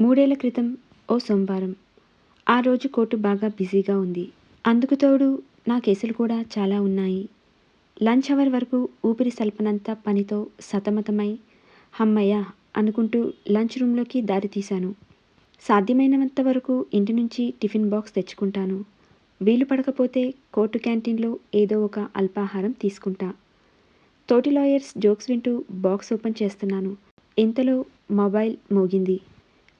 మూడేళ్ళ క్రితం ఓ సోమవారం. ఆ రోజు కోర్టు బాగా బిజీగా ఉంది. అందుకు తోడు నా కేసులు కూడా చాలా ఉన్నాయి. లంచ్ అవర్ వరకు ఊపిరి సల్పనంత పనితో సతమతమై హమ్మయ్య అనుకుంటూ లంచ్ రూమ్లోకి దారి తీశాను. సాధ్యమైనంత వరకు ఇంటి నుంచి టిఫిన్ బాక్స్ తెచ్చుకుంటాను. వీలు పడకపోతే కోర్టు క్యాంటీన్లో ఏదో ఒక అల్పాహారం తీసుకుంటా. తోటి లాయర్స్ జోక్స్ వింటూ బాక్స్ ఓపెన్ చేస్తున్నాను. ఇంతలో మొబైల్ మోగింది.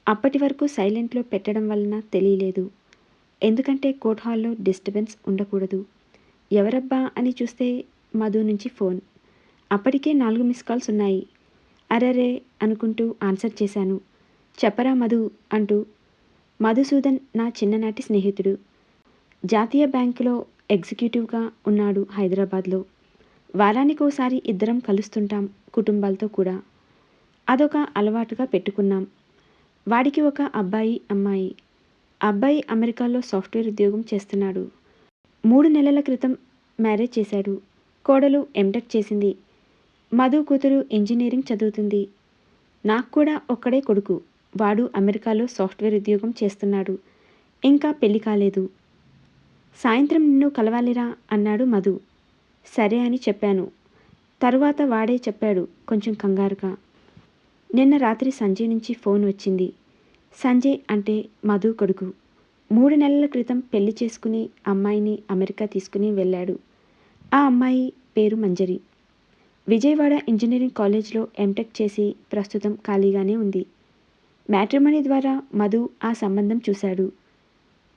అప్పటి వరకు సైలెంట్లో పెట్టడం వలన తెలియలేదు. ఎందుకంటే కోర్ట్ హాల్లో డిస్టర్బెన్స్ ఉండకూడదు. ఎవరబ్బా అని చూస్తే మధు నుంచి ఫోన్. అప్పటికే నాలుగు మిస్ కాల్స్ ఉన్నాయి. అరరే అనుకుంటూ ఆన్సర్ చేశాను. చెప్పరా మధు అంటూ. మధుసూదన్ నా చిన్ననాటి స్నేహితుడు. జాతీయ బ్యాంకులో ఎగ్జిక్యూటివ్గా ఉన్నాడు హైదరాబాద్లో. వారానికోసారి ఇద్దరం కలుస్తుంటాం కుటుంబాలతో కూడా. అదొక అలవాటుగా పెట్టుకున్నాం. వాడికి ఒక అబ్బాయి అమ్మాయి. అబ్బాయి అమెరికాలో సాఫ్ట్వేర్ ఉద్యోగం చేస్తున్నాడు. మూడు నెలల క్రితం మ్యారేజ్ చేశాడు. కోడలు ఎంటెక్ చేసింది. మధు కూతురు ఇంజనీరింగ్ చదువుతుంది. నాకు కూడా ఒక్కడే కొడుకు. వాడు అమెరికాలో సాఫ్ట్వేర్ ఉద్యోగం చేస్తున్నాడు. ఇంకా పెళ్ళి కాలేదు. సాయంత్రం నిన్ను కలవాలిరా అన్నాడు మధు. సరే అని చెప్పాను. తరువాత వాడే చెప్పాడు కొంచెం కంగారుగా. నిన్న రాత్రి సంజయ్ నుంచి ఫోన్ వచ్చింది. సంజయ్ అంటే మధు కొడుకు. మూడు నెలల క్రితం పెళ్ళి చేసుకుని అమ్మాయిని అమెరికా తీసుకుని వెళ్ళాడు. ఆ అమ్మాయి పేరు మంజరి. విజయవాడ ఇంజనీరింగ్ కాలేజ్లో ఎంటెక్ చేసి ప్రస్తుతం ఖాళీగానే ఉంది. మ్యాట్రిమనీ ద్వారా మధు ఆ సంబంధం చూశాడు.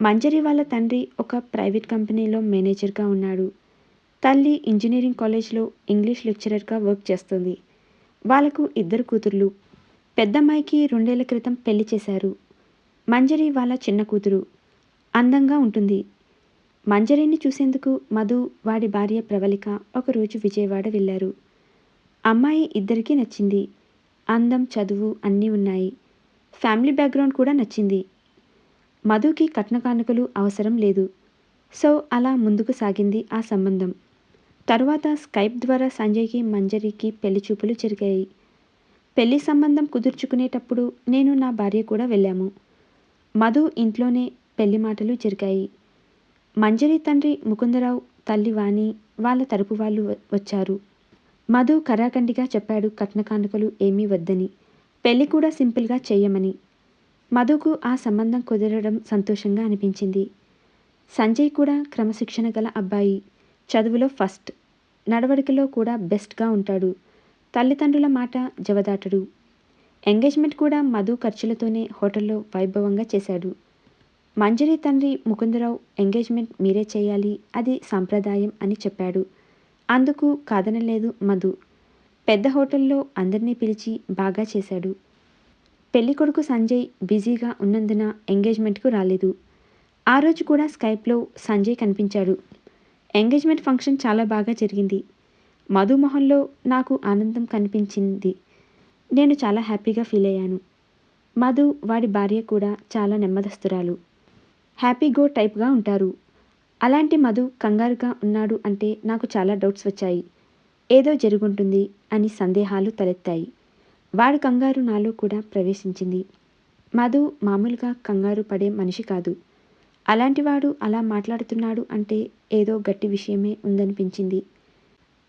మంజరి వాళ్ళ తండ్రి ఒక ప్రైవేట్ కంపెనీలో మేనేజర్గా ఉన్నాడు. తల్లి ఇంజనీరింగ్ కాలేజ్లో ఇంగ్లీష్ లెక్చరర్గా వర్క్ చేస్తుంది. వాళ్ళకు ఇద్దరు కూతుర్లు. పెద్దమ్మాయికి రెండేళ్ళ క్రితం పెళ్ళి చేశారు. మంజరి వాళ్ళ చిన్న కూతురు. అందంగా ఉంటుంది. మంజరిని చూసేందుకు మధు వాడి భార్య ప్రవళిక ఒకరోజు విజయవాడ వెళ్ళారు. అమ్మాయి ఇద్దరికీ నచ్చింది. అందం చదువు అన్నీ ఉన్నాయి. ఫ్యామిలీ బ్యాక్గ్రౌండ్ కూడా నచ్చింది. మధుకి కట్న కానుకలు అవసరం లేదు. సో అలా ముందుకు సాగింది ఆ సంబంధం. తరువాత స్కైప్ ద్వారా సంజయ్కి మంజరికి పెళ్ళి చూపులు జరిగాయి. పెళ్ళి సంబంధం కుదుర్చుకునేటప్పుడు నేను నా భార్య కూడా వెళ్ళాము. మధు ఇంట్లోనే పెళ్ళి మాటలు జరిగాయి. మంజరి తండ్రి ముకుందరావు తల్లి వాణి వాళ్ళ తరపు వాళ్ళు వచ్చారు. మధు కరాఖండిగా చెప్పాడు కట్నకానుకలు ఏమీ వద్దని. పెళ్ళి కూడా సింపుల్గా చేయమని. మధుకు ఆ సంబంధం కుదరడం సంతోషంగా అనిపించింది. సంజయ్ కూడా క్రమశిక్షణ గల అబ్బాయి. చదువులో ఫస్ట్. నడవడికలో కూడా బెస్ట్గా ఉంటాడు. తల్లిదండ్రుల మాట జవదాటడు. ఎంగేజ్మెంట్ కూడా మధు ఖర్చులతోనే హోటల్లో వైభవంగా చేశాడు. మంజరి తండ్రి ముకుందరావు ఎంగేజ్మెంట్ మీరే చేయాలి అది సాంప్రదాయం అని చెప్పాడు. అందుకు కాదనలేదు మధు. పెద్ద హోటల్లో అందరినీ పిలిచి బాగా చేశాడు. పెళ్ళి కొడుకు సంజయ్ బిజీగా ఉన్నందున ఎంగేజ్మెంట్కు రాలేదు. ఆ రోజు కూడా స్కైప్లో సంజయ్ కనిపించాడు. ఎంగేజ్మెంట్ ఫంక్షన్ చాలా బాగా జరిగింది. మధు మొహంలో నాకు ఆనందం కనిపించింది. నేను చాలా హ్యాపీగా ఫీల్ అయ్యాను. మధు వాడి భార్య కూడా చాలా నెమ్మదస్తురాలు. హ్యాపీ గో టైప్గా ఉంటారు. అలాంటి మధు కంగారుగా ఉన్నాడు అంటే నాకు చాలా డౌట్స్ వచ్చాయి. ఏదో జరుగుంటుంది అని సందేహాలు తలెత్తాయి. వాడి కంగారు నాలో కూడా ప్రవేశించింది. మధు మామూలుగా కంగారు పడే మనిషి కాదు. అలాంటివాడు అలా మాట్లాడుతున్నాడు అంటే ఏదో గట్టి విషయమే ఉందనిపించింది.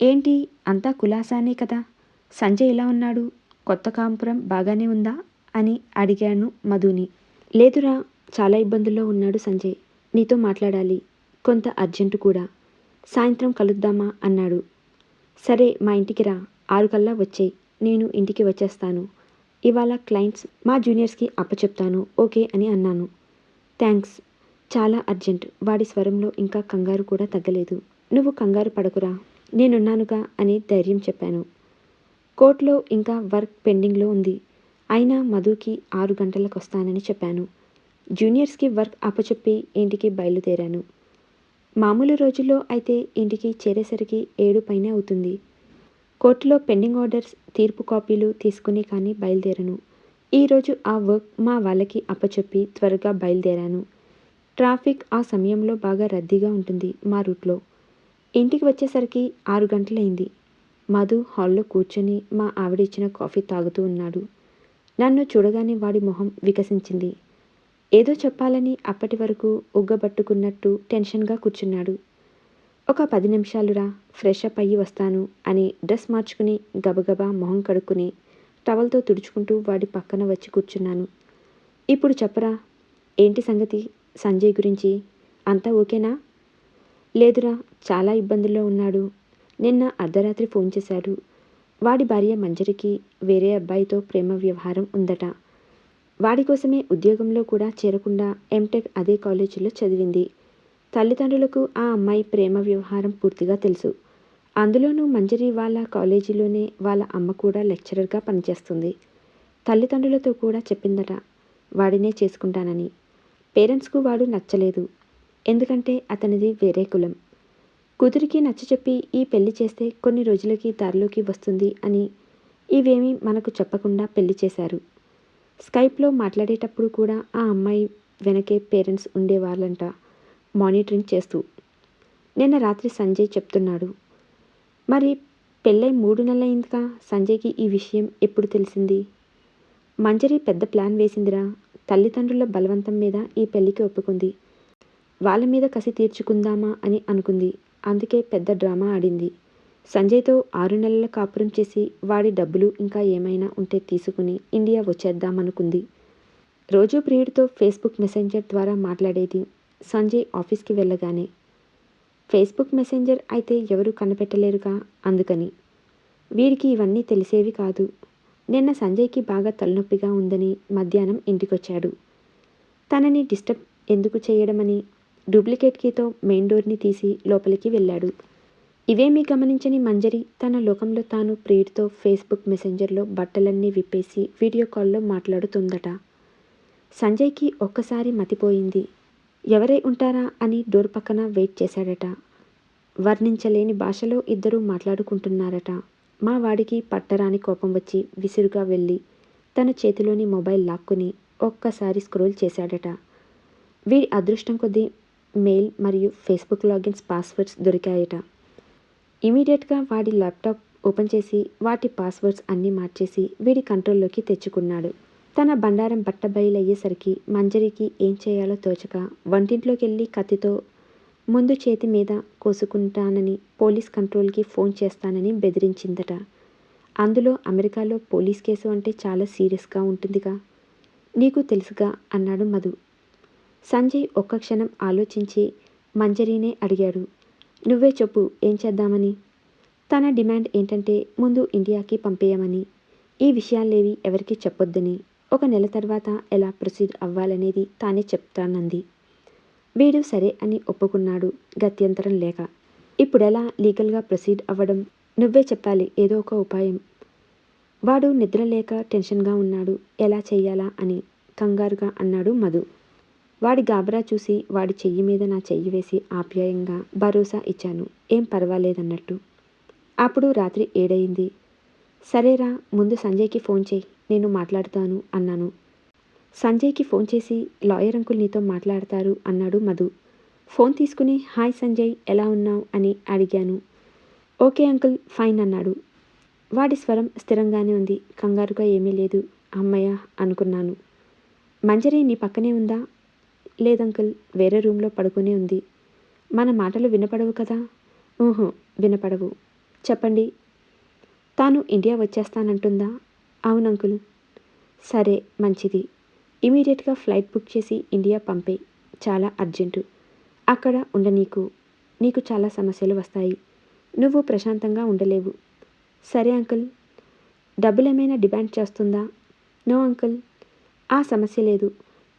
ఏంటి? అంతా కులాసానే కదా? సంజయ్ ఎలా ఉన్నాడు? కొత్త కాంపురం బాగానే ఉందా? అని అడిగాను మధుని. లేదురా చాలా ఇబ్బందుల్లో ఉన్నాడు సంజయ్. నీతో మాట్లాడాలి. కొంత అర్జెంటు కూడా. సాయంత్రం కలుద్దామా? అన్నాడు. సరే మా ఇంటికి రా. ఆరు కల్లా వచ్చేయి. నేను ఇంటికి వచ్చేస్తాను. ఇవాళ క్లయింట్స్ మా జూనియర్స్కి అప్పచెప్తాను. ఓకే అని అన్నాను. థ్యాంక్స్ చాలా అర్జెంట్. వాడి స్వరంలో ఇంకా కంగారు కూడా తగ్గలేదు. నువ్వు కంగారు పడకురా. నేనున్నానుగా అని ధైర్యం చెప్పాను. కోర్టులో ఇంకా వర్క్ పెండింగ్లో ఉంది. అయినా మధుకి ఆరు గంటలకు వస్తానని చెప్పాను. జూనియర్స్కి వర్క్ అప్పచెప్పి ఇంటికి బయలుదేరాను. మామూలు రోజుల్లో అయితే ఇంటికి చేరేసరికి ఏడు పైన అవుతుంది. కోర్టులో పెండింగ్ ఆర్డర్స్ తీర్పు కాపీలు తీసుకుని కానీ బయలుదేరను. ఈరోజు ఆ వర్క్ మా వాళ్ళకి అప్పచెప్పి త్వరగా బయలుదేరాను. ట్రాఫిక్ ఆ సమయంలో బాగా రద్దీగా ఉంటుంది మా రూట్లో. ఇంటికి వచ్చేసరికి ఆరు గంటలైంది. మధు హాల్లో కూర్చొని మా ఆవిడ ఇచ్చిన కాఫీ తాగుతూ ఉన్నాడు. నన్ను చూడగానే వాడి మొహం వికసించింది. ఏదో చెప్పాలని అప్పటి వరకు ఉగ్గబట్టుకున్నట్టు టెన్షన్గా కూర్చున్నాడు. ఒక పది నిమిషాలురా ఫ్రెష్ అప్ అయ్యి వస్తాను అని డ్రెస్ మార్చుకుని గబగబా మొహం కడుక్కుని టవల్తో తుడుచుకుంటూ వాడి పక్కన వచ్చి కూర్చున్నాను. ఇప్పుడు చెప్పరా ఏంటి సంగతి? సంజయ్ గురించి. అంతా ఓకేనా? లేదురా చాలా ఇబ్బందుల్లో ఉన్నాడు. నిన్న అర్ధరాత్రి ఫోన్ చేశాడు. వాడి భార్య మంజరికి వేరే అబ్బాయితో ప్రేమ వ్యవహారం ఉందట. వాడి కోసమే ఉద్యోగంలో కూడా చేరకుండా ఎంటెక్ అదే కాలేజీలో చదివింది. తల్లిదండ్రులకు ఆ అమ్మాయి ప్రేమ వ్యవహారం పూర్తిగా తెలుసు. అందులోనూ మంజరి వాళ్ళ కాలేజీలోనే వాళ్ళ అమ్మ కూడా లెక్చరర్గా పనిచేస్తుంది. తల్లిదండ్రులతో కూడా చెప్పిందట వాడినే చేసుకుంటానని. పేరెంట్స్కు వాడు నచ్చలేదు. ఎందుకంటే అతనిది వేరే కులం. కూతురికి నచ్చచెప్పి ఈ పెళ్ళి చేస్తే కొన్ని రోజులకి దారిలోకి వస్తుంది అని ఇవేమీ మనకు చెప్పకుండా పెళ్ళి చేశారు. స్కైప్లో మాట్లాడేటప్పుడు కూడా ఆ అమ్మాయి వెనకే పేరెంట్స్ ఉండేవాళ్ళంట మానిటరింగ్ చేస్తూ. నిన్న రాత్రి సంజయ్ చెప్తున్నాడు. మరి పెళ్ళై మూడు నెలలైందిగా సంజయ్కి ఈ విషయం ఎప్పుడు తెలిసింది? మంజరి పెద్ద ప్లాన్ వేసిందిరా తల్లిదండ్రుల బలవంతం మీద ఈ పెళ్ళికి ఒప్పుకుంది. వాళ్ళ మీద కసి తీర్చుకుందామా అని అనుకుంది. అందుకే పెద్ద డ్రామా ఆడింది. సంజయ్తో ఆరు నెలల కాపురం చేసి వాడి డబ్బులు ఇంకా ఏమైనా ఉంటే తీసుకుని ఇండియా వచ్చేద్దామనుకుంది. రోజు ప్రియుడితో ఫేస్బుక్ మెసెంజర్ ద్వారా మాట్లాడేది సంజయ్ ఆఫీస్కి వెళ్ళగానే ఫేస్బుక్ మెసెంజర్ అయితే ఎవరు కనిపెట్టలేరుగా అందుకని. వీడికి ఇవన్నీ తెలిసేవి కాదు. నిన్న సంజయ్కి బాగా తలనొప్పిగా ఉందని మధ్యాహ్నం ఇంటికొచ్చాడు. తనని డిస్టర్బ్ ఎందుకు చేయడమని డూప్లికేట్ కీతో మెయిన్ డోర్ని తీసి లోపలికి వెళ్ళాడు. ఇవేమీ గమనించని మంజరి తన లోకంలో తాను ప్రియుడితో ఫేస్బుక్ మెసెంజర్లో బట్టలన్నీ విప్పేసి వీడియో కాల్లో మాట్లాడుతుందట. సంజయ్కి ఒక్కసారి మతిపోయింది. ఎవరై ఉంటారా అని డోర్ పక్కన వెయిట్ చేశాడట. వర్ణించలేని భాషలో ఇద్దరూ మాట్లాడుకుంటున్నారట. మా వాడికి పట్టరాని కోపం వచ్చి విసురుగా వెళ్ళి తన చేతిలోని మొబైల్ లాక్కుని ఒక్కసారి స్క్రోల్ చేశాడట. వీడి అదృష్టం కొద్దీ మెయిల్ మరియు ఫేస్బుక్ లాగిన్స్ పాస్వర్డ్స్ దొరికాయట. ఇమీడియట్గా వాడి ల్యాప్టాప్ ఓపెన్ చేసి వాటి పాస్వర్డ్స్ అన్నీ మార్చేసి వీడి కంట్రోల్లోకి తెచ్చుకున్నాడు. తన బండారం బట్టబయలయ్యేసరికి మంజరికి ఏం చేయాలో తోచక వంటింట్లోకి వెళ్ళి కత్తితో ముందు చేతి మీద కోసుకుంటానని పోలీస్ కంట్రోల్కి ఫోన్ చేస్తానని బెదిరించిందట. అందులో అమెరికాలో పోలీస్ కేసు అంటే చాలా సీరియస్గా ఉంటుందిగా. నీకు తెలుసుగా అన్నాడు మధు. సంజయ్ ఒక్క క్షణం ఆలోచించి మంజరీనే అడిగాడు. నువ్వే చెప్పు ఏం చేద్దామని? తన డిమాండ్ ఏంటంటే ముందు ఇండియాకి పంపేయమని. ఈ విషయాలేవి ఎవరికి చెప్పొద్దని. ఒక నెల తర్వాత ఎలా ప్రొసీడ్ అవ్వాలనేది తానే చెప్తానంది. వీడు సరే అని ఒప్పుకున్నాడు గత్యంతరం లేక. ఇప్పుడెలా లీగల్గా ప్రొసీడ్ అవ్వడం? నువ్వే చెప్పాలి ఏదో ఒక ఉపాయం. వాడు నిద్ర లేక టెన్షన్గా ఉన్నాడు. ఎలా చెయ్యాలా అని కంగారుగా అన్నాడు మధు. వాడి గాబరా చూసి వాడి చెయ్యి మీద నా చెయ్యి వేసి ఆప్యాయంగా భరోసా ఇచ్చాను. ఏం పర్వాలేదన్నట్టు. అప్పుడు రాత్రి ఏడయింది. సరేరా ముందు సంజయ్కి ఫోన్ చేయి. నేను మాట్లాడుతాను అన్నాను. సంజయ్కి ఫోన్ చేసి లాయర్ అంకుల్ నీతో మాట్లాడతారు అన్నాడు మధు. ఫోన్ తీసుకుని హాయ్ సంజయ్ ఎలా ఉన్నావు? అని అడిగాను. ఓకే అంకుల్ ఫైన్ అన్నాడు. వాడి స్వరం స్థిరంగానే ఉంది. కంగారుగా ఏమీ లేదు. అమ్మయ్య అనుకున్నాను. మంజరి నీ పక్కనే ఉందా? లేదంకుల్ వేరే రూమ్లో పడుకునే ఉంది. మన మాటలు వినపడవు కదా? ఊహో వినపడవు. చెప్పండి. తాను ఇండియా వచ్చేస్తానంటుందా? అవునంకుల్. సరే మంచిది. ఇమీడియట్గా ఫ్లైట్ బుక్ చేసి ఇండియా పంపే. చాలా అర్జెంటు. అక్కడ ఉండనీకు నీకు. చాలా సమస్యలు వస్తాయి. నువ్వు ప్రశాంతంగా ఉండలేవు. సరే అంకుల్. డబ్బులు ఏమైనా డిమాండ్ చేస్తుందా? No uncle. ఆ సమస్య లేదు.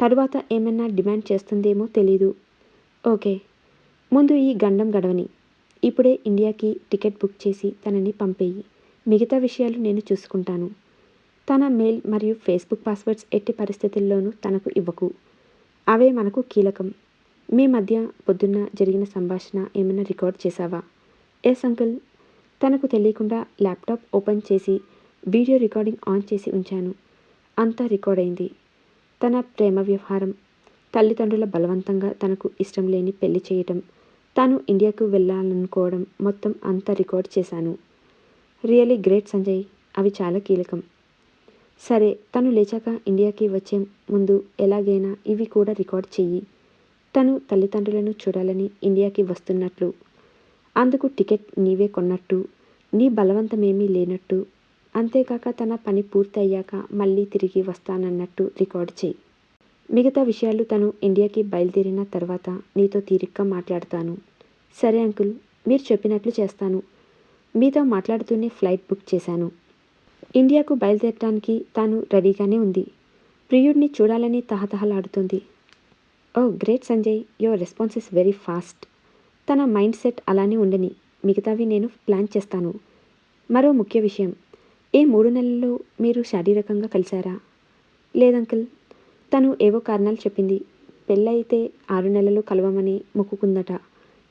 తరువాత ఏమైనా డిమాండ్ చేస్తుందేమో తెలీదు. ఓకే. ముందు ఈ గండం గడవని. ఇప్పుడే ఇండియాకి టికెట్ బుక్ చేసి తనని పంపేయి. మిగతా విషయాలు నేను చూసుకుంటాను. తన మెయిల్ మరియు ఫేస్బుక్ పాస్వర్డ్స్ ఎట్టి పరిస్థితుల్లోనూ తనకు ఇవ్వకు. అవే మనకు కీలకం. మీ మధ్య పొద్దున్న జరిగిన సంభాషణ ఏమైనా రికార్డ్ చేశావా? Yes uncle. తనకు తెలియకుండా ల్యాప్టాప్ ఓపెన్ చేసి వీడియో రికార్డింగ్ ఆన్ చేసి ఉంచాను. అంతా రికార్డ్ అయింది. తన ప్రేమ వ్యవహారం తల్లిదండ్రుల బలవంతంగా తనకు ఇష్టం లేని పెళ్ళి చేయటం తాను ఇండియాకు వెళ్ళాలనుకోవడం మొత్తం అంతా రికార్డ్ చేశాను. Really great Sanjay. అవి చాలా కీలకం. సరే తను లేచాక ఇండియాకి వచ్చే ముందు ఎలాగైనా ఇవి కూడా రికార్డ్ చెయ్యి. తను తల్లిదండ్రులను చూడాలని ఇండియాకి వస్తున్నట్లు. అందుకు టికెట్ నీవే కొన్నట్టు నీ బలవంతమేమీ లేనట్టు. అంతేకాక తన పని పూర్తి అయ్యాక మళ్ళీ తిరిగి వస్తానన్నట్టు రికార్డ్ చేయి మిగతా విషయాలు తను ఇండియాకి బయలుదేరిన తర్వాత నీతో తీరిగ్గా మాట్లాడతాను. సరే అంకుల్ మీరు చెప్పినట్లు చేస్తాను. మీతో మాట్లాడుతూనే ఫ్లైట్ బుక్ చేశాను. ఇండియాకు బయలుదేరడానికి తాను రెడీగానే ఉంది. ప్రియుడిని చూడాలని తహతహలాడుతుంది. ఓ great Sanjay your response is very fast. తన మైండ్ సెట్ అలానే ఉండని మిగతావి నేను ప్లాన్ చేస్తాను. మరో ముఖ్య విషయం ఏ మూడు నెలల్లో మీరు శారీరకంగా కలిశారా? లేదంకిల్ తను ఏవో కారణాలు చెప్పింది. పెళ్ళైతే ఆరు నెలలు కలవమని మొక్కుకుందట.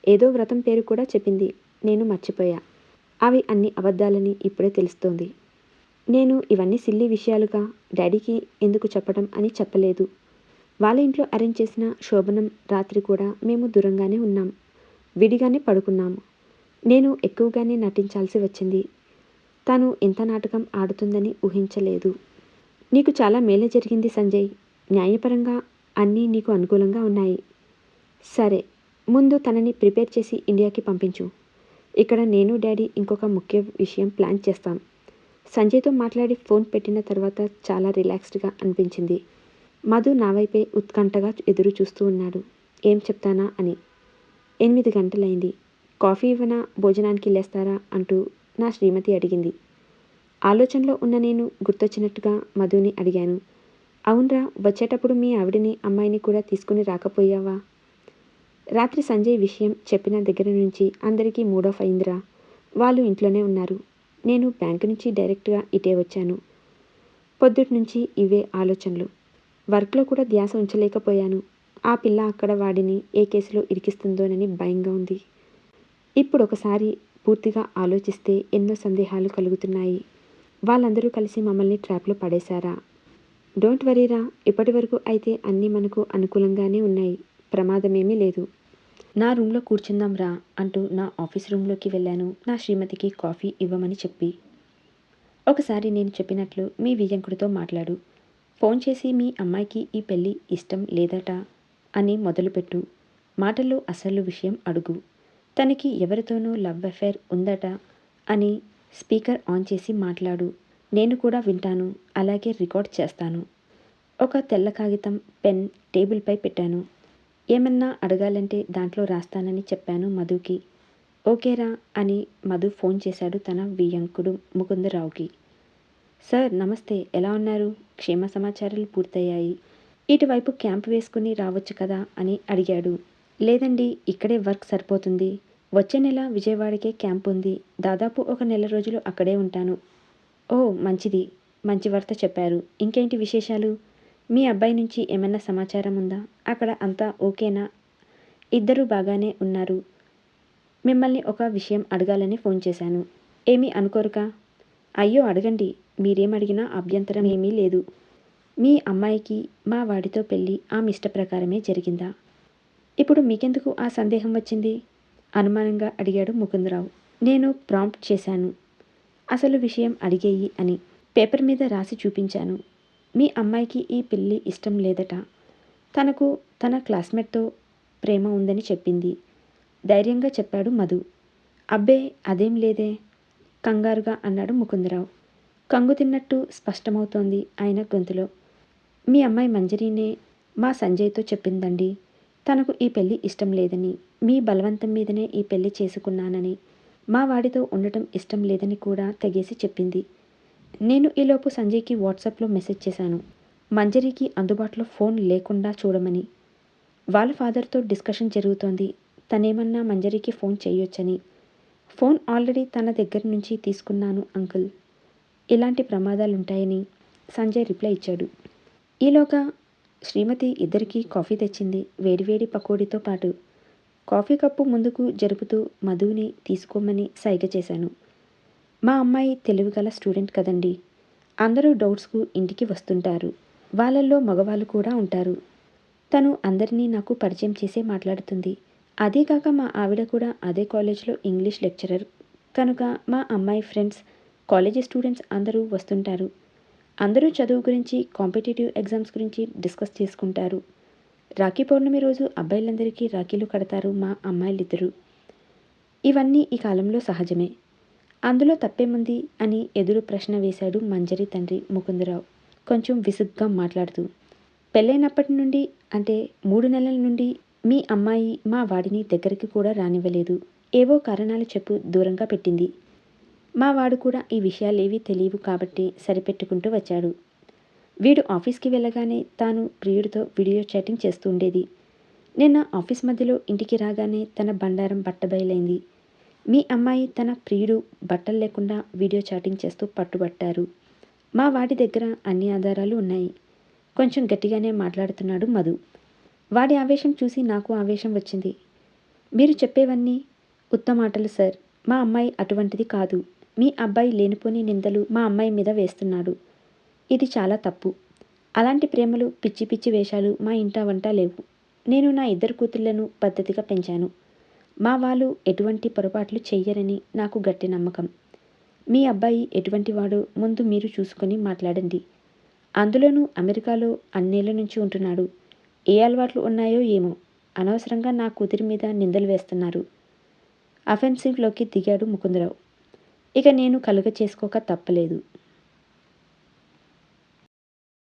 ఏదో వ్రతం పేరు కూడా చెప్పింది. నేను మర్చిపోయా. అవి అన్ని అబద్ధాలని ఇప్పుడే తెలుస్తోంది. నేను ఇవన్నీ సిల్లీ విషయాలుగా డాడీకి ఎందుకు చెప్పడం అని చెప్పలేదు. వాళ్ళ ఇంట్లో అరేంజ్ చేసిన శోభనం రాత్రి కూడా మేము దూరంగానే ఉన్నాం. విడిగానే పడుకున్నాము నేను ఎక్కువగానే నటించాల్సి వచ్చింది. తాను ఇంత నాటకం ఆడుతుందని ఊహించలేదు. నీకు చాలా మేలే జరిగింది సంజయ్. న్యాయపరంగా అన్నీ నీకు అనుకూలంగా ఉన్నాయి. సరే ముందు తనని ప్రిపేర్ చేసి ఇండియాకి పంపించు. ఇక్కడ నేను డాడీ ఇంకొక ముఖ్య విషయం ప్లాన్ చేస్తాం. సంజయ్తో మాట్లాడి ఫోన్ పెట్టిన తర్వాత చాలా రిలాక్స్డ్గా అనిపించింది. మధు నా వైపే ఉత్కంఠగా ఎదురు చూస్తూ ఉన్నాడు. ఏం చెప్తానా? అని. ఎనిమిది గంటలైంది. కాఫీ ఇవ్వనా? భోజనానికి లేస్తారా? అంటూ నా శ్రీమతి అడిగింది. ఆలోచనలో ఉన్న నేను గుర్తొచ్చినట్టుగా మధుని అడిగాను. అవునరా వచ్చేటప్పుడు మీ ఆవిడని అమ్మాయిని కూడా తీసుకుని రాకపోయావా? రాత్రి సంజయ్ విషయం చెప్పిన దగ్గర నుంచి అందరికీ మూడ్ ఆఫ్ అయిందిరా. వాళ్ళు ఇంట్లోనే ఉన్నారు. నేను బ్యాంకు నుంచి డైరెక్ట్గా ఇటే వచ్చాను. పొద్దుటి నుంచి ఇవే ఆలోచనలు. వర్క్లో కూడా ధ్యాస ఉంచలేకపోయాను. ఆ పిల్ల అక్కడ వాడిని ఏ కేసులో ఇరికిస్తుందోనని భయంగా ఉంది. ఇప్పుడు ఒకసారి పూర్తిగా ఆలోచిస్తే ఎన్నో సందేహాలు కలుగుతున్నాయి. వాళ్ళందరూ కలిసి మమ్మల్ని ట్రాప్లో పడేశారా? డోంట్ వరీరా ఇప్పటి వరకు అయితే అన్నీ మనకు అనుకూలంగానే ఉన్నాయి. ప్రమాదమేమీ లేదు. నా రూమ్లో కూర్చుందాం రా అంటూ నా ఆఫీస్ రూమ్లోకి వెళ్ళాను. నా శ్రీమతికి కాఫీ ఇవ్వమని చెప్పి. ఒకసారి నేను చెప్పినట్లు మీ విజయంకుడితో మాట్లాడు. ఫోన్ చేసి మీ అమ్మాయికి ఈ పెళ్ళి ఇష్టం లేదట అని మొదలుపెట్టు. మాటల్లో అసలు విషయం అడుగు. తనకి ఎవరితోనూ లవ్ అఫైర్ ఉందట అని స్పీకర్ ఆన్ చేసి మాట్లాడు. నేను కూడా వింటాను. అలాగే రికార్డ్ చేస్తాను. ఒక తెల్ల కాగితం పెన్ టేబుల్పై పెట్టాను. ఏమన్నా అడగాలంటే దాంట్లో రాస్తానని చెప్పాను మధుకి. ఓకేరా అని మధు ఫోన్ చేశాడు తన వియంకుడు ముకుందరావుకి. సార్ నమస్తే. ఎలా ఉన్నారు? క్షేమ సమాచారాలు పూర్తయ్యాయి. ఇటువైపు క్యాంప్ వేసుకుని రావచ్చు కదా అని అడిగాడు. లేదండి ఇక్కడే వర్క్ సరిపోతుంది. వచ్చే నెల విజయవాడకే క్యాంప్ ఉంది. దాదాపు ఒక నెల రోజులు అక్కడే ఉంటాను. ఓ మంచిది. మంచి వార్త చెప్పారు. ఇంకేంటి విశేషాలు? మీ అబ్బాయి నుంచి ఏమైనా సమాచారం ఉందా? అక్కడ అంతా ఓకేనా? ఇద్దరు బాగానే ఉన్నారు. మిమ్మల్ని ఒక విషయం అడగాలని ఫోన్ చేశాను. ఏమీ అనుకోరుగా అయ్యో అడగండి. మీరేం అడిగినా అభ్యంతరం ఏమీ లేదు. మీ అమ్మాయికి మా వాడితో పెళ్ళి ఆమె ఇష్ట ప్రకారమే జరిగిందా? ఇప్పుడు మీకెందుకు ఆ సందేహం వచ్చింది? అనుమానంగా అడిగాడు ముకుందరావు. నేను ప్రాంప్ట్ చేశాను. అసలు విషయం అడిగేయి అని. పేపర్ మీద రాసి చూపించాను. మీ అమ్మాయికి ఈ పెళ్ళి ఇష్టం లేదట. తనకు తన క్లాస్మేట్తో ప్రేమ ఉందని చెప్పింది. ధైర్యంగా చెప్పాడు మధు. అబ్బే అదేం లేదే? కంగారుగా అన్నాడు ముకుందరావు. కంగు తిన్నట్టు స్పష్టమవుతోంది ఆయన గొంతులో. మీ అమ్మాయి మంజరీనే మా సంజయ్తో చెప్పిందండి. తనకు ఈ పెళ్ళి ఇష్టం లేదని మీ బలవంతం మీదనే ఈ పెళ్ళి చేసుకున్నానని మా వాడితో ఉండటం ఇష్టం లేదని కూడా తెగేసి చెప్పింది. నేను ఈలోపు సంజయ్కి వాట్సాప్లో మెసేజ్ చేశాను. మంజరికి అందుబాటులో ఫోన్ లేకుండా చూడమని. వాళ్ళ ఫాదర్తో డిస్కషన్ జరుగుతోంది. తనేమన్నా మంజరికి ఫోన్ చేయొచ్చని. ఫోన్ ఆల్రెడీ తన దగ్గర నుంచి తీసుకున్నాను అంకుల్. ఇలాంటి ప్రమాదాలు ఉంటాయని సంజయ్ రిప్లై ఇచ్చాడు. ఈలోగా శ్రీమతి ఇద్దరికీ కాఫీ తెచ్చింది. వేడివేడి పకోడీతో పాటు కాఫీ కప్పు ముందుకు జరుపుతూ మధుని తీసుకోమని సైగ చేశాను. మా అమ్మాయి తెలివిగల స్టూడెంట్ కదండి. అందరూ డౌట్స్కు ఇంటికి వస్తుంటారు. వాళ్ళల్లో మగవాళ్ళు కూడా ఉంటారు. తను అందరినీ నాకు పరిచయం చేసే మాట్లాడుతుంది. అదే కాక మా ఆవిడ కూడా అదే కాలేజ్లో ఇంగ్లీష్ లెక్చరర్. కనుక మా అమ్మాయి ఫ్రెండ్స్ కాలేజీ స్టూడెంట్స్ అందరూ వస్తుంటారు. అందరూ చదువు గురించి కాంపిటేటివ్ ఎగ్జామ్స్ గురించి డిస్కస్ చేసుకుంటారు. రాఖీ పౌర్ణమి రోజు అబ్బాయిలందరికీ రాఖీలు కడతారు మా అమ్మాయిలిద్దరూ. ఇవన్నీ ఈ కాలంలో సహజమే. అందులో తప్పేముంది అని ఎదురు ప్రశ్న వేశాడు మంజరి తండ్రి ముకుందరావు. కొంచెం విసుగ్గా మాట్లాడుతూ పెళ్ళైనప్పటి నుండి అంటే మూడు నెలల నుండి మీ అమ్మాయి మా వాడిని దగ్గరికి కూడా రానివ్వలేదు. ఏవో కారణాలు చెప్పు దూరంగా పెట్టింది. మా వాడు కూడా ఈ విషయాలేవీ తెలియవు కాబట్టి సరిపెట్టుకుంటూ వచ్చాడు. వీడు ఆఫీస్కి వెళ్ళగానే తాను ప్రియుడితో వీడియో చాటింగ్ చేస్తూ ఉండేది. నిన్న ఆఫీస్ మధ్యలో ఇంటికి రాగానే తన బండారం బట్టబయలైంది. మీ అమ్మాయి తన ప్రియుడు బట్టలు లేకుండా వీడియో చాటింగ్ చేస్తూ పట్టుబట్టారు. మా వాడి దగ్గర అన్ని ఆధారాలు ఉన్నాయి. కొంచెం గట్టిగానే మాట్లాడుతున్నాడు మధు. వాడి ఆవేశం చూసి నాకు ఆవేశం వచ్చింది. మీరు చెప్పేవన్నీ ఉత్తమాటలు సార్. మా అమ్మాయి అటువంటిది కాదు. మీ అబ్బాయి లేనిపోని నిందలు మా అమ్మాయి మీద వేస్తున్నాడు. ఇది చాలా తప్పు. అలాంటి ప్రేమలు పిచ్చి పిచ్చి వేషాలు మా ఇంట వంట లేవు. నేను నా ఇద్దరు కూతుళ్ళను పద్ధతిగా పెంచాను. మా వాళ్ళు ఎటువంటి పొరపాట్లు చెయ్యరని నాకు గట్టి నమ్మకం. మీ అబ్బాయి ఎటువంటి వాడు ముందు మీరు చూసుకొని మాట్లాడండి. అందులోనూ అమెరికాలో అన్నేళ్ళ నుంచి ఉంటున్నాడు. ఏ అలవాట్లు ఉన్నాయో ఏమో అనవసరంగా నా కూతురి మీద నిందలు వేస్తున్నారు. అఫెన్సివ్లోకి దిగాడు ముకుందరావు. ఇక నేను కలుగ చేసుకోక తప్పలేదు.